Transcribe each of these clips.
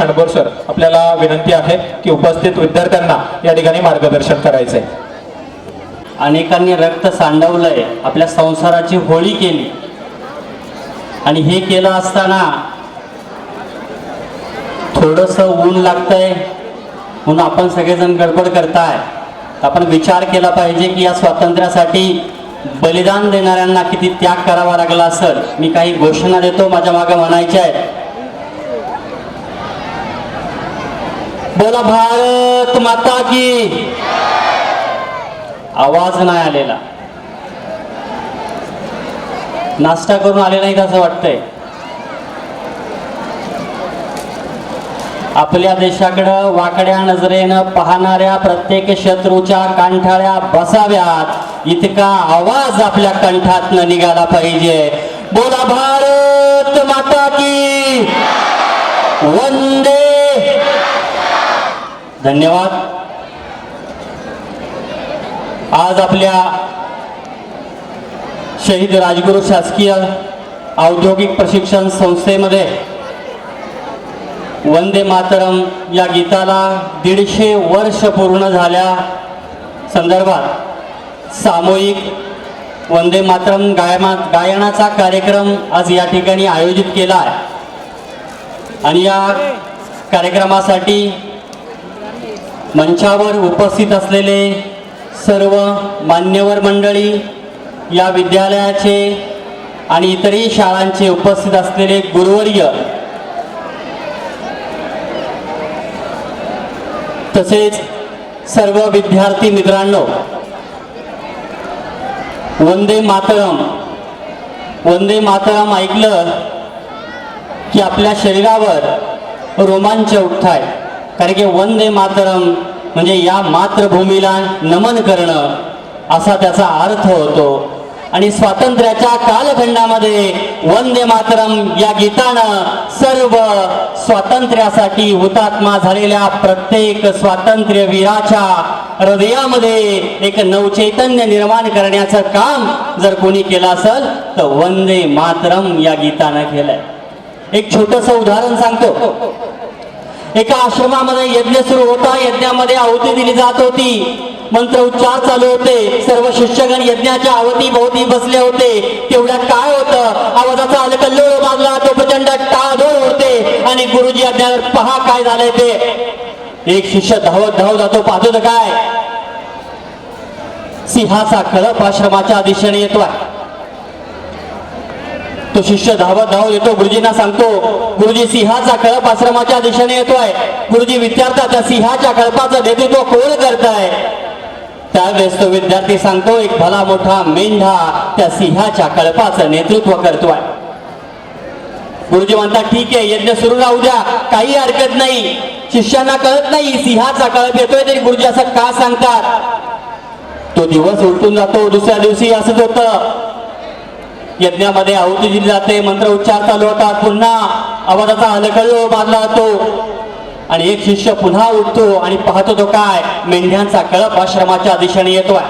खांडबोर sir आपल्याला विनंती आहे की उपस्थित विद्यार्थ्यांना या ठिकाणी मार्गदर्शन करायचंय अनेकांनी रक्त सांडवलंय आपल्या संसाराची होळी केली. आणि हे केलं असताना थोडस ऊन लागतंय म्हणून आपण सगळेजण गडबड करताय. आपण विचार केला पाहिजे की या स्वातंत्र्यासाठी बलिदान देणाऱ्यांना किती त्याग करावा लागला असेल? मी काही घोषणा देतो माझ्या मागे म्हणायच्या आहेत. बोला भारत माता की. आवाज नाही आलेला. नाश्ता करून आले नाहीत असं वाटतंय? आपल्या देशाकडं वाकड्या नजरेनं पाहणाऱ्या प्रत्येक शत्रूच्या कांठाळ्या बसाव्यात. इतका आवाज आपल्या कंठात निघाला पाहिजे. बोला भारत माता की. वंदे धन्यवाद. आज आपल्या शहीद राजगुरू शासकीय औद्योगिक प्रशिक्षण संस्थेमध्ये वंदे मातरम या गीताला दीडशे वर्ष पूर्ण झाल्या संदर्भात सामूहिक वंदे मातरम गायमा गायनाचा कार्यक्रम आज या ठिकाणी आयोजित केला आहे. आणि या कार्यक्रमासाठी मंचावर उपस्थित असलेले सर्व मान्यवर मंडळी या विद्यालयाचे आणि इतरही शाळांचे उपस्थित असलेले गुरुवर्य तसेच सर्व विद्यार्थी मित्रांनो वंदे मातरम वंदे मातरम ऐकलं की आपल्या शरीरावर रोमांच उठताय. कारण की वंदे मातरम म्हणजे या मातृभूमीला नमन करणं असा त्याचा अर्थ होतो. आणि स्वातंत्र्याच्या कालखंडामध्ये वंदे मातरम या गीतानं सर्व स्वातंत्र्यासाठी हुतात्मा झालेल्या प्रत्येक स्वातंत्र्य वीराच्या हृदयामध्ये एक नवचैतन्य निर्माण करण्याचं काम जर कोणी केलं असेल तर वंदे मातरम या गीतानं केलंय. एक छोटस उदाहरण सांगतो. एका आश्रमामध्ये यज्ञ सुरू होता. यज्ञामध्ये आहुती दिली जात होती. मंत्र उच्चार चालू होते. सर्व शिष्यगण यज्ञाच्या आवती भोवती बसले होते. तेवढ्यात काय होतं? आवाजाचा अलकल्लोळ बाजला. तो प्रचंड टाळधोळ होते आणि गुरुजी अज्ञात पहा काय झालंय ते. एक शिष्य धावत धावत जातो. पाहतो तर काय. सिंहाचा कळप आश्रमाच्या दिशेने येतोय. तो शिष्य धावत धावत येतो. गुरुजींना सांगतो गुरुजी सिंहाचा कळप आश्रमाच्या दिशेने येतोय. गुरुजी विचारतात सिंहाच्या कळपाचं नेतृत्व कोण करताय? त्यावेळेस तो विद्यार्थी सांगतो एक भला मोठा मेंढा त्या सिंहाच्या कळपाचं नेतृत्व करतोय. गुरुजी म्हणतात ठीक आहे यज्ञ सुरू राहू द्या. काही हरकत नाही. शिष्यांना कळत नाही सिंहाचा कळप येतोय तरी गुरुजी असं का सांगतात? तो दिवस उलटून जातो. दुसऱ्या दिवशी असंच होतं. यज्ञामध्ये आहुती दिली जाते. मंत्र उच्चार चालू होतात. पुन्हा आवाजाचा हलकल्लो बांधला जातो. आणि एक शिष्य पुन्हा उठतो आणि पाहतो तो काय? मेंढ्यांचा कळप आश्रमाच्या दिशेने येतोय.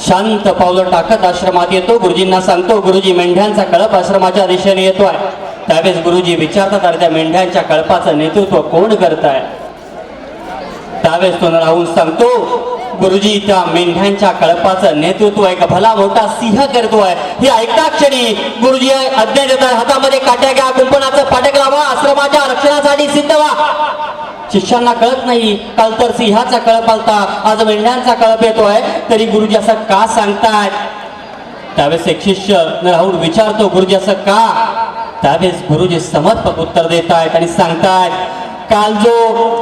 शांत पावलं टाकत आश्रमात येतो. गुरुजींना सांगतो गुरुजी मेंढ्यांचा कळप आश्रमाच्या दिशेने येतोय. त्यावेळेस गुरुजी विचारतात अरे त्या मेंढ्यांच्या कळपाचं नेतृत्व कोण करत आहे त्यावेळेस तो राहून सांगतो गुरुजी त्या मेंढ्यांच्या कळपाचं नेतृत्व एक भला मोठा सिंह करतोय. हे ऐकता क्षणी गुरुजी अज्ञा देतात हातामध्ये काट्या घ्या कुंपणाचं फाटक लावा आश्रमाच्या रक्षणासाठी सिद्ध व्हा. शिष्यांना कळत नाही. काल तर सिंहाचा कळप आलता. आज मेंढ्यांचा कळप येतोय. तरी गुरुजी असं का सांगतायत त्यावेळेस एक शिष्य राहून विचारतो गुरुजी असं का? त्यावेळेस गुरुजी समर्पक उत्तर देत आहेत आणि सांगतायत काल जो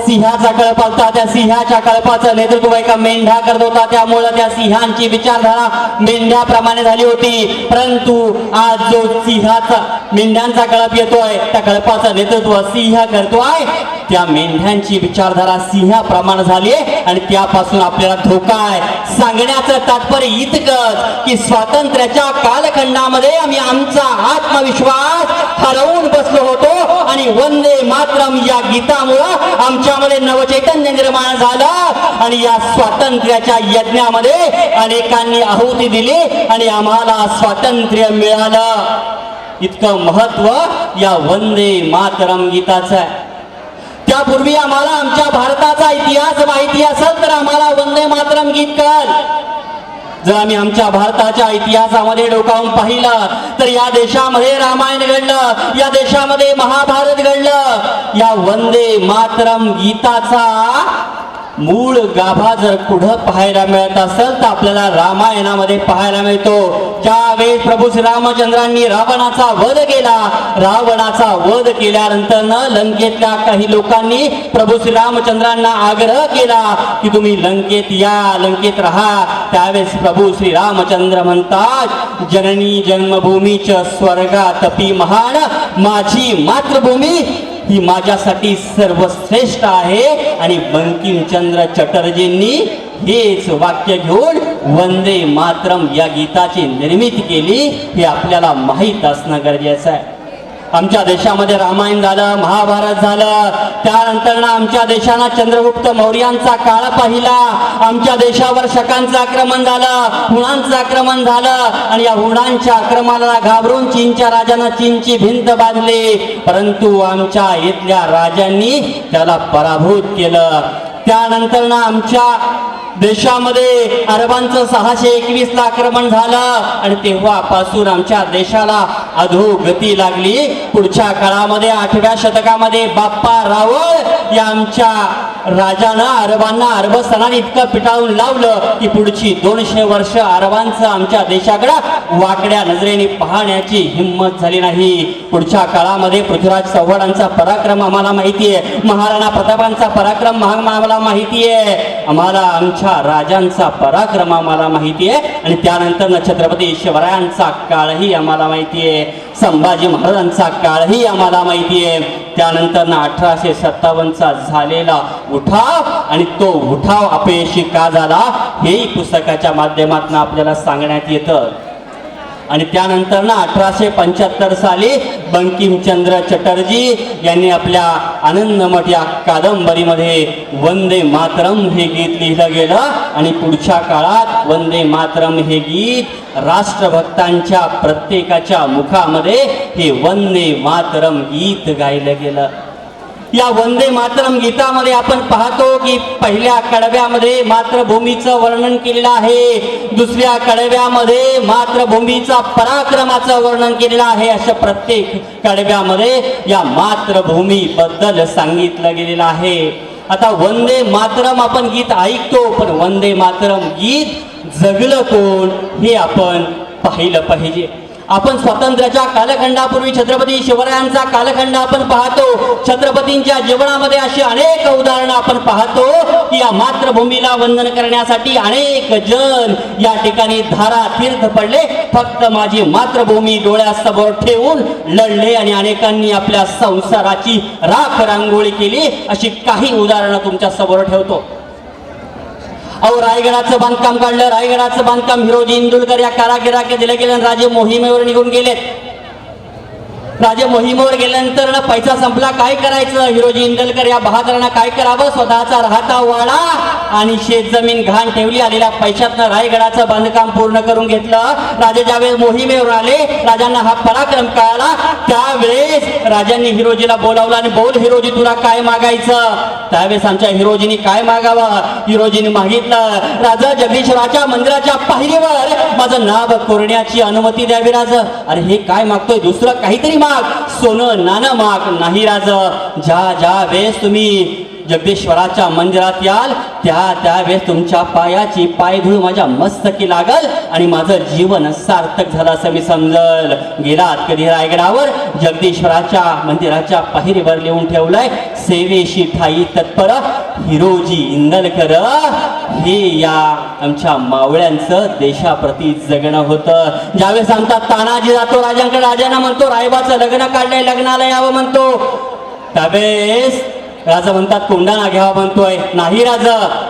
सिंहाचा कळप होता त्या सिंहाच्या कळपाचं नेतृत्व एका मेंढ्या करत होता. त्यामुळं त्या सिंहांची विचारधारा मेंढ्याप्रमाणे झाली होती. परंतु आज जो सिंहाचा मेंढ्यांचा कळप येतोय त्या कळपाचं नेतृत्व सिंह करतो आहे त्या मेंढ्यांची विचारधारा सिंहाप्रमाण झाली आहे आणि त्यापासून आपल्याला धोका आहे. सांगण्याचं तात्पर्य इतकंच की स्वातंत्र्याच्या कालखंडामध्ये आम्ही आमचा आत्मविश्वास हरवून बसलो होतो आणि वंदे मातरम या गीतामुळं आमच्यामध्ये नवचैतन्य निर्माण झालं आणि या स्वातंत्र्याच्या यज्ञामध्ये अनेकांनी आहुती दिली आणि आम्हाला स्वातंत्र्य मिळालं. इतकं महत्त्व या वंदे मातरम गीताचं आहे. त्यापूर्वी आम्हाला आमच्या भारताचा इतिहास माहिती असेल तर आम्हाला वंदे मातरम गीत कळ जर आम्ही आमच्या भारताच्या इतिहासामध्ये डोकावून पाहिलं तर या देशामध्ये रामायण घडलं या देशामध्ये महाभारत घडलं. या वंदे मातरम गीताचा मूळ गाभा जर कुठं पाहायला मिळत असेल तर आपल्याला रामायणामध्ये पाहायला मिळतो. ज्यावेळेस प्रभू श्रीरामचंद्रांनी रावणाचा वध केला रावणाचा वध केल्यानंतर लंकेतल्या काही लोकांनी प्रभू श्रीरामचंद्रांना आग्रह केला की तुम्ही लंकेत या लंकेत राहा. त्यावेळेस प्रभू श्रीरामचंद्र म्हणतात जननी जन्मभूमीच स्वर्गातपी महान माझी मातृभूमी ही माझ्यासाठी सर्वश्रेष्ठ आहे. आणि बंकिमचंद्र चटर्जींनी हेच वाक्य घेऊन वंदे मातरम या गीताची निर्मिती केली. हे आपल्याला माहीत असणं गरजेचं आहे. आमच्या देशामध्ये रामायण झालं महाभारत झालं. त्यानंतर आमच्या देशानं चंद्रगुप्त मौर्यांचा काळ पाहिला. आमच्या देशावर शकांचं आक्रमण झालं हुणांचं आक्रमण झालं. आणि या हुणांच्या आक्रमणाला घाबरून चीनच्या राजानं चीनची भिंत बांधली. परंतु आमच्या इथल्या राजांनी त्याला पराभूत केलं. त्यानंतर ना आमच्या देशामध्ये अरबांचं सहाशे एकवीस आक्रमण झालं आणि तेव्हापासून आमच्या देशाला अधोगती लागली. पुढच्या काळामध्ये आठव्या शतकामध्ये बाप्पा रावळ या आमच्या राजानं अरबांना अरबस्थानाने इतकं पिटाळून लावलं की पुढची दोनशे वर्ष अरबांचं आमच्या देशाकडं वाकड्या नजरेने पाहण्याची हिंमत झाली नाही. पुढच्या काळामध्ये पृथ्वीराज चव्हाणांचा पराक्रम आम्हाला माहिती आहे महाराणा प्रतापांचा पराक्रम आम्हाला माहिती आहे आम्हाला आमच्या राजांचा पराक्रम आम्हाला माहिती आहे आणि त्यानंतर छत्रपती शिवरायांचा काळही आम्हाला माहिती आहे संभाजी महाराजांचा काळही आम्हाला माहिती आहे त्यानंतर अठराशे सत्तावन्नचा झालेला उठाव आणि तो उठाव अपयशी का झाला हेही पुस्तकाच्या माध्यमातून आपल्याला सांगण्यात येतं. आणि त्यानंतर ना अठराशे पंच्याहत्तर साली बंकिमचंद्र चटर्जी यांनी आपल्या आनंदमठ या कादंबरीमध्ये वंदे मातरम हे गीत लिहिलं गेलं. आणि पुढच्या काळात वंदे मातरम हे गीत राष्ट्रभक्तांच्या प्रत्येकाच्या मुखामध्ये हे वंदे मातरम गीत गायलं गेलं. या वंदे मातरम गीतामध्ये आपण पाहतो की पहिल्या कडव्यामध्ये मातृभूमीचं वर्णन केलेलं आहे. दुसऱ्या कडव्यामध्ये मातृभूमीचा पराक्रमाचं वर्णन केलेलं आहे. अशा प्रत्येक कडव्यामध्ये या मातृभूमीबद्दल सांगितलं गेलेलं आहे. आता वंदे मातरम आपण गीत ऐकतो पण वंदे मातरम गीत जगलं कोण हे आपण पाहिलं पाहिजे. आपण स्वातंत्र्याच्या कालखंडापूर्वी छत्रपती शिवरायांचा कालखंड आपण पाहतो. छत्रपतींच्या जीवनामध्ये अशी अनेक उदाहरणं आपण पाहतो की या मातृभूमीला वंदन करण्यासाठी अनेक जण या ठिकाणी धारा तीर्थ पडले. फक्त माझी मातृभूमी डोळ्यासमोर ठेवून लढले आणि अनेकांनी आपल्या संसाराची राख रांगोळी केली. अशी काही उदाहरणं तुमच्यासमोर ठेवतो. अहो रायगडाचं बांधकाम काढलं. रायगडाचं बांधकाम हिरोजी इंदुलकर या कारागिराकडे दिले गेल्या आणि राजे मोहिमेवर निघून गेलेत. राजे मोहिमेवर गेल्यानंतर ना पैसा संपला. काय करायचं? हिरोजी इंदलकर या बहादरांना काय करावं? स्वतःचा राहता वाडा आणि शेत जमीन घाण ठेवली. आलेल्या पैशातनं रायगडाचं बांधकाम पूर्ण करून घेतलं. राजे ज्यावेळेस मोहिमेवर आले राजांना हा पराक्रम कळाला. त्यावेळेस राजांनी हिरोजीला बोलावलं आणि बोल हिरोजी तुला काय मागायचं? त्यावेळेस आमच्या हिरोजीनी काय मागावं? हिरोजीने मागितलं राजा जगदीश्वराच्या मंदिराच्या पायरीवर माझं नाव कोरण्याची अनुमती द्यावी राज. अरे हे काय मागतोय? दुसरं काहीतरी माग सोनं नाणं माग नाही राज. ज्या ज्या वेळेस तुम्ही जगदेश्वराच्या मंदिरात याल त्या त्यावेळेस तुमच्या पायाची पायधूळ माझ्या मस्तकी लागल आणि माझं जीवन सार्थक झालं असं मी समजल. गेलात कधी रायगडावर? जगदीश्वराच्या मंदिराच्या पाहिरीवर लिहून ठेवलंय. सेवेशी ठाई तत्पर हिरोजी इंदलकर. हे या आमच्या मावळ्यांचं देशाप्रती जगणं होतं. ज्यावेळेस आमचा तानाजी जातो राजांकडे राजांना म्हणतो रायबाचं लग्न काढलंय लग्नाला यावं म्हणतो. त्यावेळेस राजा म्हणतात कोंढाणा घ्यावा म्हणतोय. नाही राजा.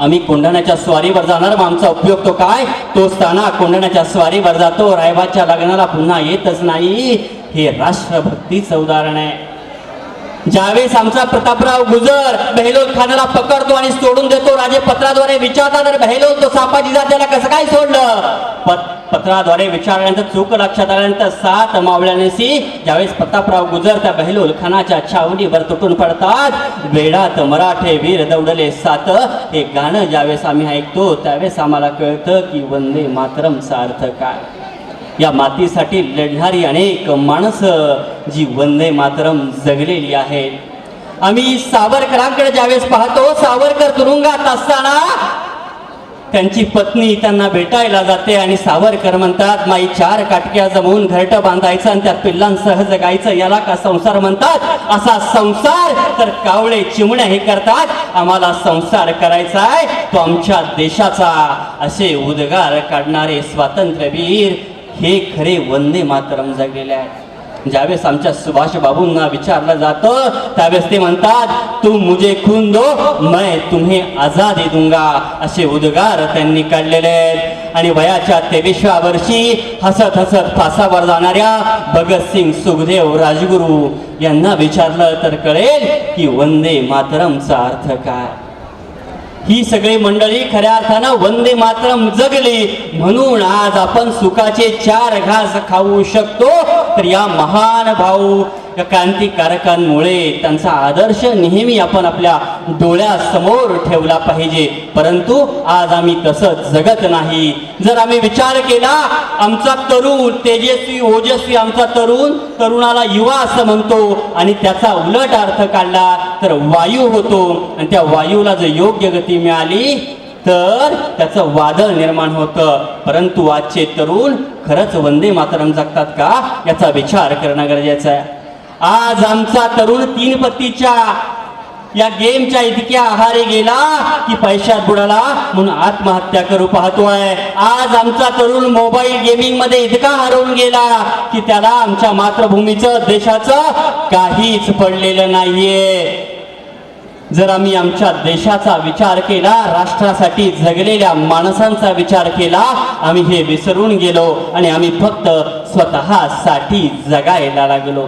आम्ही कोंढाण्याच्या स्वारीवर जाणार मग आमचा उपयोग तो काय? तो स्थाना कोंढाण्याच्या स्वारीवर जातो रायबाच्या लग्नाला पुन्हा येतच नाही. हे राष्ट्रभक्तीचं उदाहरण आहे. ज्यावेळेस आमचा प्रतापराव गुजर बहेलोल खानाला पकडतो आणि सोडून देतो राजे पत्राद्वारे विचारतात तर तो सापाजी जात्याला कसं काय सोडलं? पत्राद्वारे विचारल्यानंतर चूक लक्षात आल्यानंतर सात मावळ्यानेसी ज्यावेळेस प्रतापराव गुजर त्या बहिलोल खानाच्या छावणीवर तुटून पडतात. वेळात मराठे वीर दौडले सात. हे गाणं ज्यावेळेस आम्ही ऐकतो त्यावेळेस आम्हाला कळतं की वंदे मातरम सार्थ काय या मातीसाठी लढणारी अनेक माणसं जी वंदे मातरम जगलेली आहेत. आम्ही सावरकरांकडे ज्यावेळेस पाहतो सावरकर तुरुंगात असताना त्यांची पत्नी त्यांना भेटायला जाते आणि सावरकर म्हणतात माई चार काटक्या जमवून घरटं बांधायचं आणि त्यात पिल्लांसह जगायचं याला का संसार म्हणतात? असा संसार? तर कावळे चिमण्या हे करतात आम्हाला संसार करायचा आहे तो आमच्या देशाचा. असे उद्गार काढणारे स्वातंत्र्यवीर हे खरे वंदे मातरम जगलेले आहेत. ज्यावेळेस आमच्या सुभाष बाबूंना विचारलं जातं त्यावेळेस ते म्हणतात तू मुझे खून दो मैं तुम्ही आझादी दूंगा. असे उद्गार त्यांनी काढलेले आहेत. आणि वयाच्या तेवीसव्या वर्षी हसत हसत फासावर जाणाऱ्या भगतसिंग सुखदेव राजगुरू यांना विचारलं तर कळेल की वंदे मातरमचा अर्थ काय. ही सगळी मंडळी खऱ्या अर्थानं वंदे मातरम जगली. म्हणून आज आपण सुखाचे चार घास खाऊ शकतो. तर या महान भाऊ या क्रांतिकारकांमुळे त्यांचा आदर्श नेहमी आपण आपल्या डोळ्यासमोर ठेवला पाहिजे. परंतु आज आम्ही तसं जगत नाही. जर आम्ही विचार केला आमचा तरुण तेजस्वी ओजस्वी आमचा तरुण तरुणाला युवा असं म्हणतो आणि त्याचा उलट अर्थ काढला तर वायू होतो. आणि त्या वायूला जर योग्य गती मिळाली तर त्याचं वादळ निर्माण होतं. परंतु आजचे तरुण खरंच वंदे मातरम जगतात का? याचा विचार करणं गरजेचं आहे. आज आमचा तरुण तीन पत्तीच्या या गेमच्या इतक्या आहारी गेला की पैशात बुडाला म्हणून आत्महत्या करू पाहतोय. आज आमचा तरुण मोबाईल गेमिंगमध्ये इतका हरवून गेला की त्याला आमच्या मातृभूमीचं देशाचं काहीच पडलेलं नाहीये. जर आम्ही आमच्या देशाचा विचार केला राष्ट्रासाठी जगलेल्या माणसांचा विचार केला आम्ही हे विसरून गेलो आणि आम्ही फक्त स्वतःसाठी जगायला लागलो.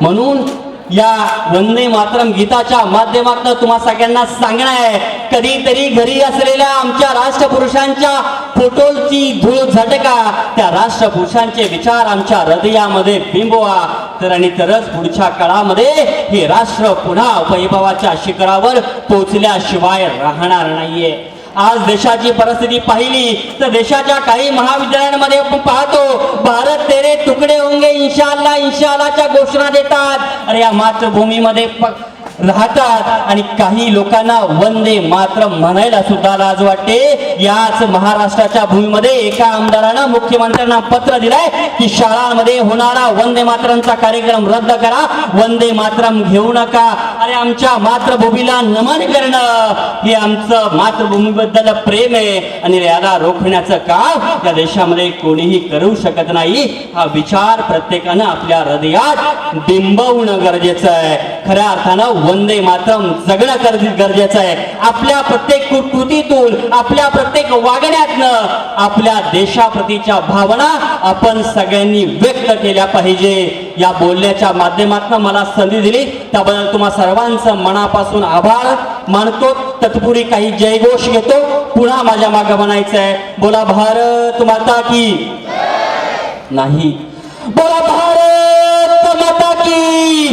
म्हणून या वंदे मातरम गीताच्या माध्यमातून तुम्हा सगळ्यांना सांगणं आहे कधीतरी घरी असलेल्या आमच्या राष्ट्रपुरुषांच्या फोटोची धूळ झटका त्या राष्ट्रपुरुषांचे विचार आमच्या हृदयामध्ये बिंबवा. तर आणि तरच पुढच्या काळामध्ये हे राष्ट्र पुन्हा वैभवाच्या शिखरावर पोचल्याशिवाय राहणार नाहीये. आज देशाची परिस्थिती पाहिली तर देशाच्या काही महाविद्यालयांमध्ये आपण पाहतो भारत तेरे तुकडे होंगे इन्शाल्लाह इन्शाल्लाहच्या घोषणा देतात. अरे या मातृभूमीमध्ये राहतात. आणि काही लोकांना वंदे मात्र म्हणायला सुद्धा लाज वाटते. याच महाराष्ट्राच्या भूमीमध्ये एका आमदारानं मुख्यमंत्र्यांना पत्र दिलंय की शाळांमध्ये होणारा वंदे मातरमचा कार्यक्रम रद्द करा. वंदे मातरम घेऊ नका. अरे आमच्या मातृभूमीला नमन करणं. हे आमचं मातृभूमीबद्दल प्रेम आहे. आणि याला रोखण्याचं काम या देशामध्ये कोणीही करू शकत नाही. हा विचार प्रत्येकानं आपल्या हृदयात बिंबवणं गरजेचं आहे. खऱ्या अर्थानं वंदे मातम जगणं कर- गरजेचं आहे. आपल्या प्रत्येक कृतीतून आपल्या प्रत्येक वागण्यातनं आपल्या देशाप्रतीच्या भावना आपण सगळ्यांनी व्यक्त केल्या पाहिजे. या बोलण्याच्या माध्यमातून मला संधी दिली. त्याबद्दल तुम्हा सर्वांचं मनापासून आभार मानतो. तत्पुरी काही जयघोष घेतो. पुन्हा माझ्या मागे म्हणायचं आहे. बोला भारत माता की नाही. बोला भारत माता की